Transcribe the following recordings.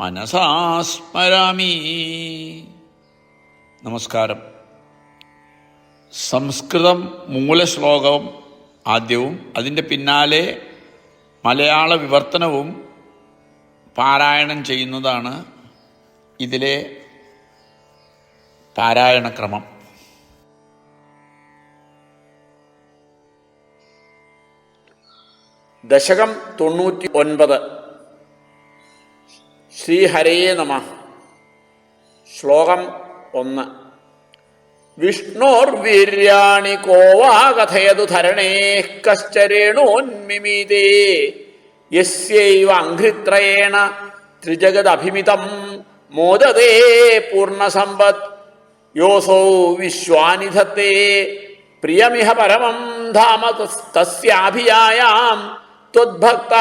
മനസാ സ്മരാമി നമസ്കാരം. സംസ്കൃതം മൂലശ്ലോകവും ആദ്യവും അതിന്റെ പിന്നാലെ മലയാള വിവർത്തനവും പാരായണം ചെയ്യുന്നതാണ് ഇതിലെ പാരായണക്രമം ദശകം തൊണ്ണൂറ്റി ഒൻപത്. ശ്രീഹരയേ നമ. ശ്ലോകം ഒന്ന്. വിഷ്ണോർവീര്യാണി കോവാ കഥയതു ധരണേ കശ്ചരേണോന്മിമീതേ യസ്യൈവ അഘ്രിത്രയേണ ത്രിജഗദഭിമിതം മോദതേ പൂർണസമ്പത് യോസൗ വിശ്വാനിധത്തെ പ്രിയമിഹ പരമം ധാമ തസ്- തസ്യാഭിയായാം ത്വദ്ഭക്ത.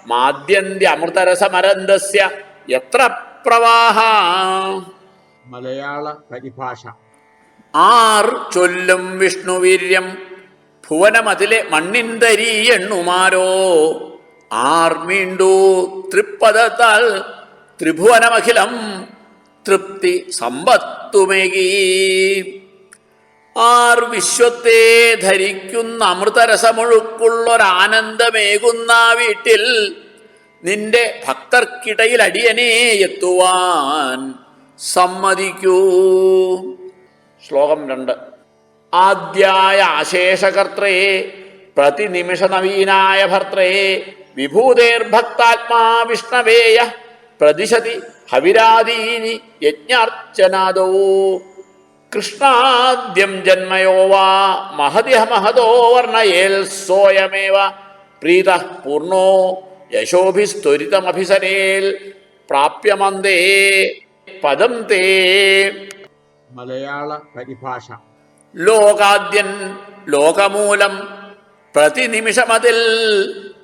യത്ര മാദ്യന്ത്യമൃതരസമരന്തസ്യ എത്ര പ്രവാഹ? മലയാള പരിഭാഷ. ആർ ചൊല്ലും വിഷ്ണുവീര്യം ഭുവനമതിലെ മണ്ണിന്തരി എണ്ണുമാരോ? ആർ മീണ്ടു തൃപ്പദത്താൽ ത്രിഭുവനമഖിലം തൃപ്തി സമ്പത്തുമേകി. ആർ വിശ്വത്തെ ധരിക്കുന്ന അമൃതരസമൊഴുക്കുള്ളൊരാനന്ദമേകുന്ന വീട്ടിൽ നിന്റെ ഭക്തർക്കിടയിൽ അടിയനെ എത്തുവാൻ സമ്മതിക്കൂ. ശ്ലോകം രണ്ട്. ആദ്യായ ആശേഷകർത്രേ പ്രതിനിമിഷ നവീനായ ഭർത്രേ വിഭൂതേർഭക്താത്മാ വിഷ്ണവേയ പ്രതിശതി ഹവിരാദീനി യജ്ഞാർച്ചനാദോ. കൃഷ്ണാദ്യം ജന്മയോ വാ? മഹതി മഹതോ വർണയേൽ സോയമേവ പ്രീത പൂർണോ യശോഭിസ്ത്വരിതമഭിസരേൽ പ്രാപ്യമന്തേ പദം തേ. മലയാള പരിഭാഷ. ലോകാദ്യൻ ലോകമൂലം പ്രതിനിമിഷമതിൽ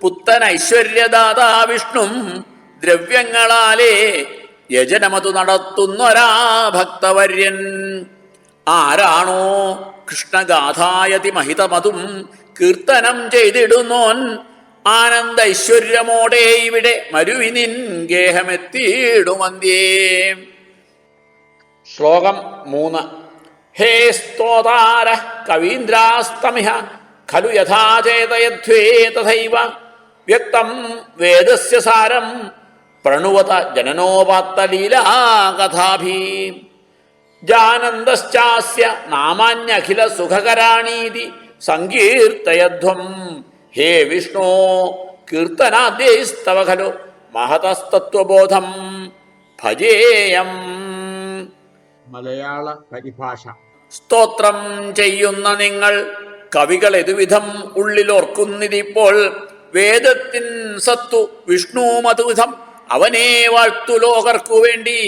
പുത്തൻ ഐശ്വര്യദാതാ വിഷ്ണും ദ്രവ്യങ്ങളാലേ യജനമതു നടത്തുന്നൊരാ ഭക്തവര്യൻ. ആരാണോ കൃഷ്ണഗാഥായതി മഹിതമതും കീർത്തനം ചെയ്തിടുന്നോൻ ആനന്ദ ഐശ്വര്യമോടെ ഇവിടെ മരുവിനിൻ ഗേഹമെത്തിയിടുമന്ത്യേ. ശ്ലോകം മൂന്ന്. ഹേ സ്തോതാര കവീന്ദ്രാസ്തമിഹ ഖലു യഥാചേതയധ്വേ തഥൈവ വ്യക്തം വേദസ്യ സാരം പ്രണുവത ജനനോപാത്തലീലാകഥാഭി ജാനന്ദശ്ചാസ്യ നാമാന്യഖില സുഖകരാണീതി സങ്കീർത്തയധ്വം. ഹേ വിഷ്ണു കീർത്തനാദ്യൈസ്തവ ഖലു മഹതസ്തത്വബോധം. ഭജേയം. മലയാള പരിഭാഷ. സ്തോത്രം ചെയ്യുന്ന നിങ്ങൾ കവികൾ എതുവിധം ഉള്ളിലോർക്കുന്നിതിപ്പോൾ വേദത്തിൻ സത്തു വിഷ്ണു മതുവിധം അവനെ വാഴ്ത്തു ലോകർക്കു വേണ്ടി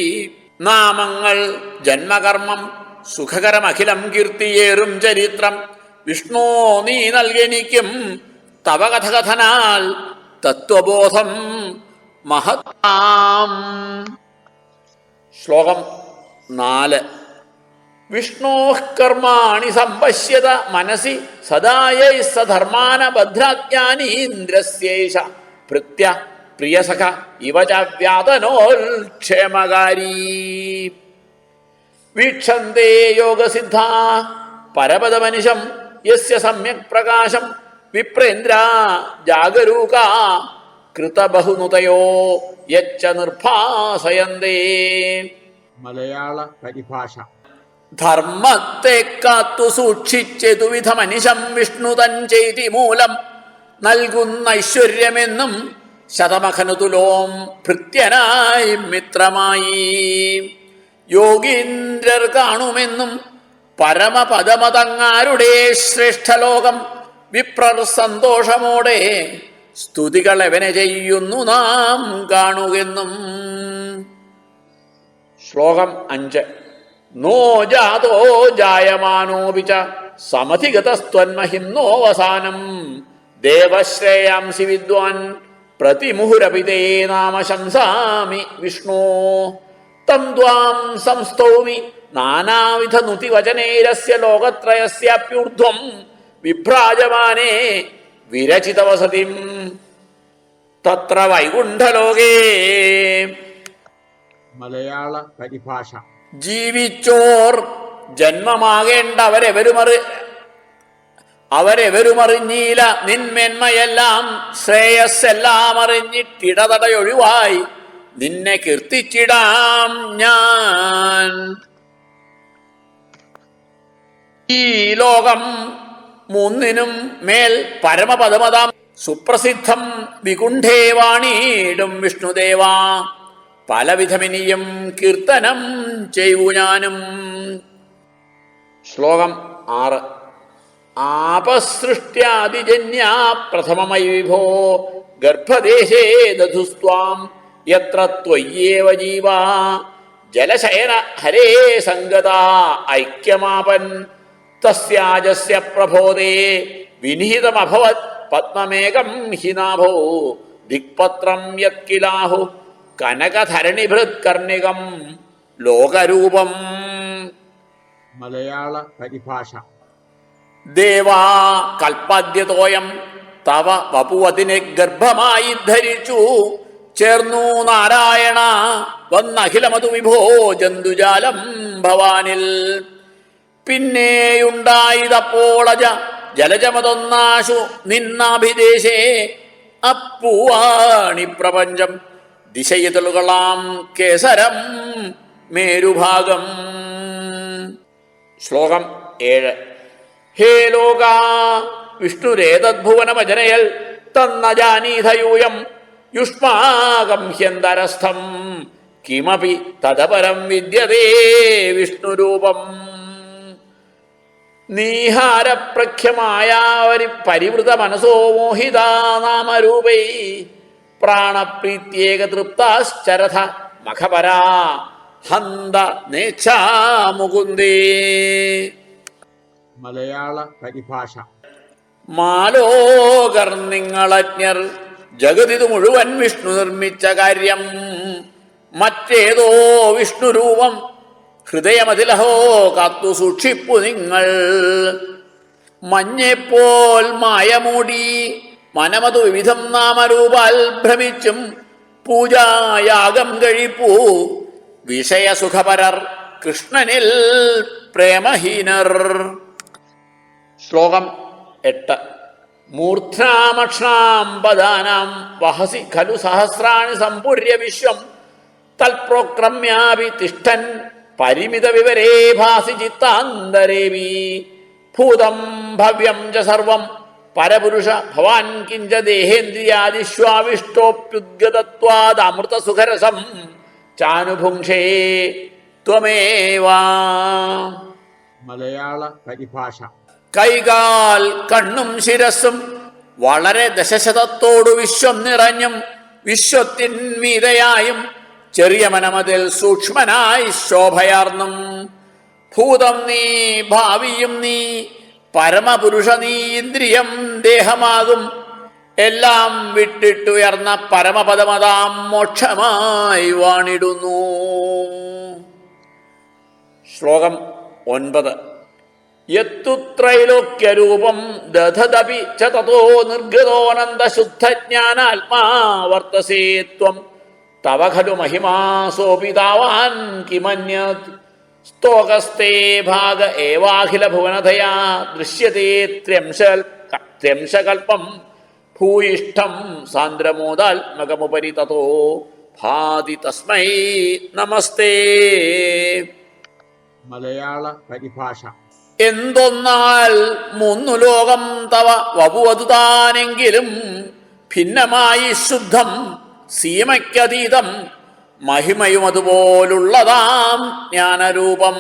നാമങ്ങൾ ജന്മകർമ്മം സുഖകരമഖിലം കീർത്തിയേറും ചരിത്രം. വിഷ്ണു നീ നൽകെനിക്കും തവ കഥകഥനാൽ തത്വബോധം മഹത്താം. ശ്ലോകം നാല്. വിഷ്ണോ കർമാണി സമ്പശ്യത മനസി സദായൈ സധർമാന ഭദ്രാജ്ഞാനീന്ദ്രസ്യേഷ ഭൃത്യ പ്രിയസഖ ഇവ ച വ്യാതനോൽക്ഷേമകാരീ വീക്ഷന്തേ യോഗസിദ്ധ പരപദമനുഷം യസ്യ സമ്യക് പ്രകാശം വിപ്രേന്ദ്ര ജാഗരൂക കൃതബഹുനുതയോ യച്ച നിർഭാസയന്തേ. മലയാള പരിഭാഷ. ധർമ്മത്തെ കാത്തു സൂക്ഷിച്ചതു വിധമനിശം വിഷ്ണു തൻ ചെയ്തി മൂലം നൽകുന്ന ഐശ്വര്യമെന്നും ശതമഖനുതുലോം ഭൃത്യനായി മിത്രമായി. യോഗീന്ദ്രർ കാണുമെന്നും പരമപദമതങ്ങാരുടെ ശ്രേഷ്ഠലോകം വിപ്രർ സന്തോഷമോടെ സ്തുതികൾ എവനെ ചെയ്യുന്നു നാം കാണുകെന്നും ശ്ലോകം അഞ്ച്. നോ ജാതോ ജായമാനോപിച്ച സമധിഗതസ്ത്വന്മഹിന്നോ സമധിഗതസ്ത്വന്മഹിന്നോവസാനം ദേവശ്രേയാംസി വിദ്വാൻ പ്രതിമുഹുരപി തേ നാമ ശംസാമി വിഷ്ണോ. തം ത്വാം സംസ്തൗമി. നാനാവിധ നുതിവചനൈരസ്യ ലോകത്രയസ്യാപ്യൂർധ്വം വിഭ്രാജമാനേ വിരചിതവസതിം. തത്ര വൈകുണ്ഠലോകേ. മലയാള പരിഭാഷ. ജീവിച്ചോർ ജന്മമാകേണ്ടവരെ അവരെവരുമറി അവരെവരുമറിഞ്ഞീല നിന്മേന്മയെല്ലാം ശ്രേയസ്സെല്ലാം അറിഞ്ഞിട്ടിടതടയൊഴിവായി നിന്നെ കീർത്തിച്ചിടാം ഞാൻ. ഈ ലോകം മൂന്നിനും മേൽ പരമപദമതാം സുപ്രസിദ്ധം വികുണ്ഠേ വാണീടും വിഷ്ണുദേവ. പലവിധമിനിയും കീർത്തനം ചെയ്യൂ ഞാനും. ശ്ലോകം ആറ്. ആപസൃഷ്ട്യാദിജന്യാ പ്രഥമമൈ വിഭോ. ഗർഭദേശേ ദധുസ്വാം യത്ര ത്വയ്യേവ ജീവ. ജലശയന ഹരേ സംഗത. ഐക്യമാപൻ. തസ്യാജസ്യ പ്രബോധേ വിനിഹിതമഭവത് പത്മമേകം ഹിനാഭോ ദിക്പത്രം യത്കിലാഹു. കനകധരണിഭൃത് കർണികം. ലോകരൂപം. മലയാള പരിഭാഷ. ദേവാ കൽപ്പാദ്യതോയം. തവ വപുവതിനെ ഗർഭമായി ധരിച്ചു. ചേർന്നു നാരായണ. വന്നഖിലമതു വിഭോ ജന്തുജാലം ഭവാനിൽ. പിന്നെയുണ്ടായതപ്പോളജ ജലജമതൊന്നാശു നിന്നാഭിദേശേ. അപ്പുവാണി പ്രപഞ്ചം. ദിശയിതളുകളാം കേസരം മേരുഭാഗം. ശ്ലോകം ഏഴ്. ഹേ ലോക വിഷ്ണുരേതദ്ഭുവനമജനയൽ തന്ന ജാനീധയൂയം യുഷ്മാകം ഹ്യന്തരസ്ഥം. കിമപി തദപരം വിദ്യതേ വിഷ്ണുരൂപം. നീഹാരപ്രഖ്യമായ ഒരു പരിവൃത മനസോ മോഹിതാ നാമരൂപൈ പ്രാണപ്രീത്യേക തൃപ്താശ്ചരഥ മഖപരാ ഹന്ത നേച്ഛാ മുകുന്ദേ. മലയാള പരിഭാഷ. മാലോകർ നിങ്ങളജ്ഞർ ജഗതിത് മുഴുവൻ വിഷ്ണു നിർമ്മിച്ച കാര്യം. മറ്റേതോ വിഷ്ണു വിഷ്ണുരൂപം ഹൃദയമതിലഹോ കാത്തു സൂക്ഷിപ്പു നിങ്ങൾ. മഞ്ഞെപ്പോൽ മായമൂടി മനമതു വിവിധം നാമരൂപാൽ ഭ്രമിച്ചും പൂജായാഗം കഴിപ്പൂ. വിഷയസുഖപരർ കൃഷ്ണനിൽ പ്രേമഹീനർ. ശ്ലോകം എട്ട്. മൂർധ്നാമക്ഷാം വഹസി ഖലു സഹസ്രാണി സമ്പൂര്യ വിശ്വം. തൽപ്രോക്രമ്യാപി തിഷ്ഠൻ പരിമിത വിവരേ ഭാസി ചിത്താന്തരേവി. ഭൂതം ഭവ്യം ച സർവം പരപുരുഷ ഭവാൻ കിഞ്ച ദേഹേന്ദ്രിയാദിശ്വാവിഷ്ടോപ്യുദ്ഗതത്വാദമൃതസുഖരസം ചാനുഭുംഷേ ത്വമേവാ. മലയാള പരിഭാഷ. കൈകാൽ കണ്ണും ശിരസും വളരെ ദശശതത്തോടു വിശ്വം നിറഞ്ഞും വിശ്വത്തിൻ മീതയായും ചെറിയ മനമതിൽ സൂക്ഷ്മനായി ശോഭയാർന്നും. ഭൂതം നീ ഭാവിയും നീ പരമപുരുഷ നീ ഇന്ദ്രിയം ദേഹമാകും. എല്ലാം വിട്ടിട്ടുയർന്ന പരമപദമതാം മോക്ഷമായി വാണിടുന്നു. ശ്ലോകം ഒൻപത്. യത്തു ത്രൈലോക്യരൂപം ദധദപി ച ശുദ്ധ വർത്തസേ ത്വം. തവ ഖലു മഹിമാസോപി താവാൻ കിമന്യത്. സ്തോകസ്തേ ഭാഗ ഏവാഖില ഭുവനതയാ ദൃശ്യത്തെ ത്ര്യംശ ത്ര്യംശകൽപ്പം ഭൂയിഷ്ഠം സാന്ദ്രമോദാത്മകമുപരി തതോ ഭാതി തസ്മൈ നമസ്തേ. മലയാള പരിഭാഷ. എന്തൊന്നാൽ മൂന്നു ലോകം തവ വപുവതുതാനെങ്കിലും ഭിന്നമായി ശുദ്ധം സീമയ്ക്കതീതം മഹിമയും അതുപോലുള്ളതാം ജ്ഞാനരൂപം.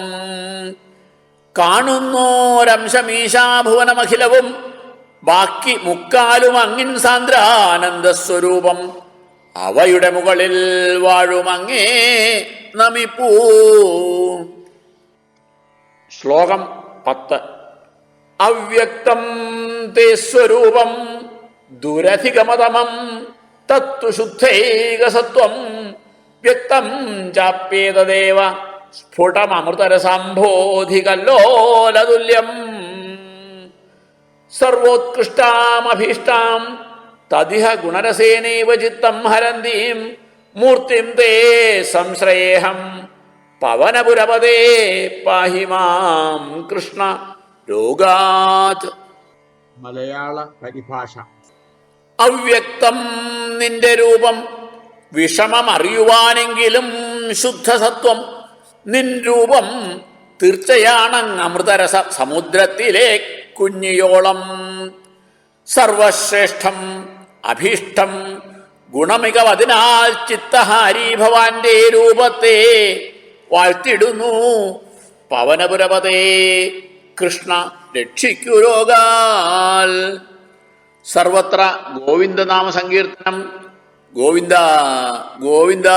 കാണുന്നോരംശമീശാഭുവനമഖിലവും ബാക്കി മുക്കാലും അങ്ങിൻ സാന്ദ്രാനന്ദസ്വരൂപം. അവയുടെ മുകളിൽ വാഴുമങ്ങേ നമിപ്പൂ. ശ്ലോകം പത്ത്. അവ്യക്തം തേ സ്വരൂപം ദുരധിഗമതമം തത്വശുദ്ധൈകസത്വം. വ്യക്തം ചാപ്യേതദേവ സ്ഫുടമൃതരസംഭോധികല്ലോലതുല്യം സർവോത്കൃഷ്ടാമഭീഷ്ടാം തദിഹ ഗുണരസേനൈവ ചിത്തം ഹരന്തീം മൂർത്തിം തേ സംശ്രയേഹം. പവനപുരപദേ പാഹി മാം കൃഷ്ണ രോഗാത്. മലയാള പരിഭാഷ. അവ്യക്തം നിന്റെ രൂപം വിഷമമറിയുവാനെങ്കിലും ശുദ്ധസത്വം നിൻ രൂപം തീർച്ചയാണങ് അമൃതരസ സമുദ്രത്തിലെ കുഞ്ഞിയോളം. സർവശ്രേഷ്ഠം അഭീഷ്ടം ഗുണമികവതിനാൽ ചിത്തഹാരി ഭവാന്റെ രൂപത്തെ വാഴ്ത്തിടുന്നു. പവനപുരപതേ കൃഷ്ണ രക്ഷിക്കു രോഗാൽ. സർവത്ര ഗോവിന്ദനാമ സങ്കീർത്തനം. ഗോവിന്ദ ഗോവിന്ദ.